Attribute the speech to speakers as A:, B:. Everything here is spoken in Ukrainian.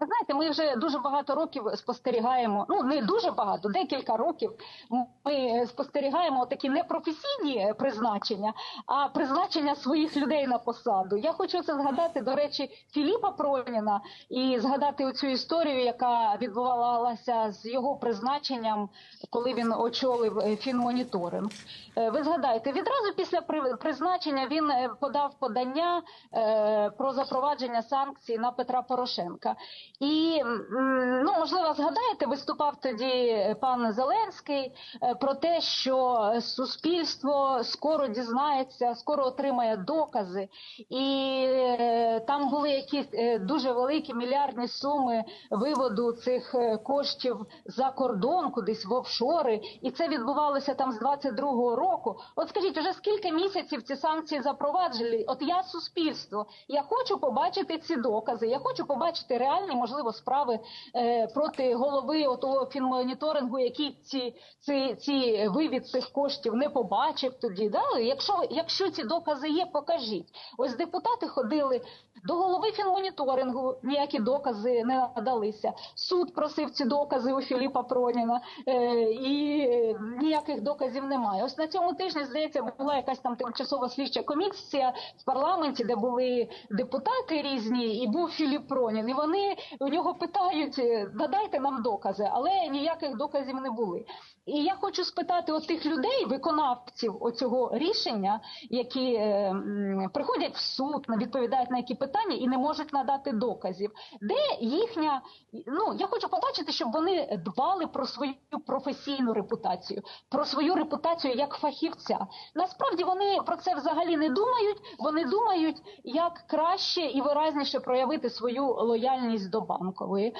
A: Ви знаєте, ми вже дуже багато років спостерігаємо. Ну не дуже багато, декілька років. Ми спостерігаємо такі не професійні призначення, а призначення своїх людей на посаду. Я хочу це згадати, до речі, Філіпа Проніна і згадати оцю історію, яка відбувалася з його призначенням, коли він очолив е, фінмоніторинг. Е, Ви згадаєте, відразу після при- призначення він е, подав подання про запровадження санкцій на Петра Порошенка. І ну можливо, згадаєте, виступав тоді пан Зеленський е, про те, що суспільство скоро дізнається, скоро отримає докази, і е, там були якісь е, дуже великі мільярдні суми виводу цих е, коштів за кордон, кудись в офшори, і це відбувалося там з 22-го року. От скажіть, уже скільки місяців ці санкції запроваджені? От я суспільство, я хочу побачити ці докази, я хочу побачити реальні, можливо, справи е, проти голови отого фінмоніторингу, який ці, ці, ці вивід цих коштів не побачив тоді. Да? Якщо, якщо ці докази є, покажіть. Ось депутати ходили до голови фінмоніторингу, ніякі докази не надалися. Суд просив ці докази у Філіпа Проніна, е, і ніяких доказів немає. Ось на цьому тижні, здається, була якась там тимчасова слідча комісія в парламенті, де були депутати різні, і був Філіп Пронін. І вони у нього питають: е, надайте нам докази, але ніяких доказів не були. І я хочу спитати от тих людей, виконавців оцього рішення, які е, приходять в суд, відповідають на які питання і не можуть надати доказів. Де їхня ну я хочу побачити, щоб вони дбали про свою професійну репутацію, про свою репутацію як фахівця. Насправді вони про це взагалі не думають. Вони думають, як краще і виразніше проявити свою лояльність до банкової.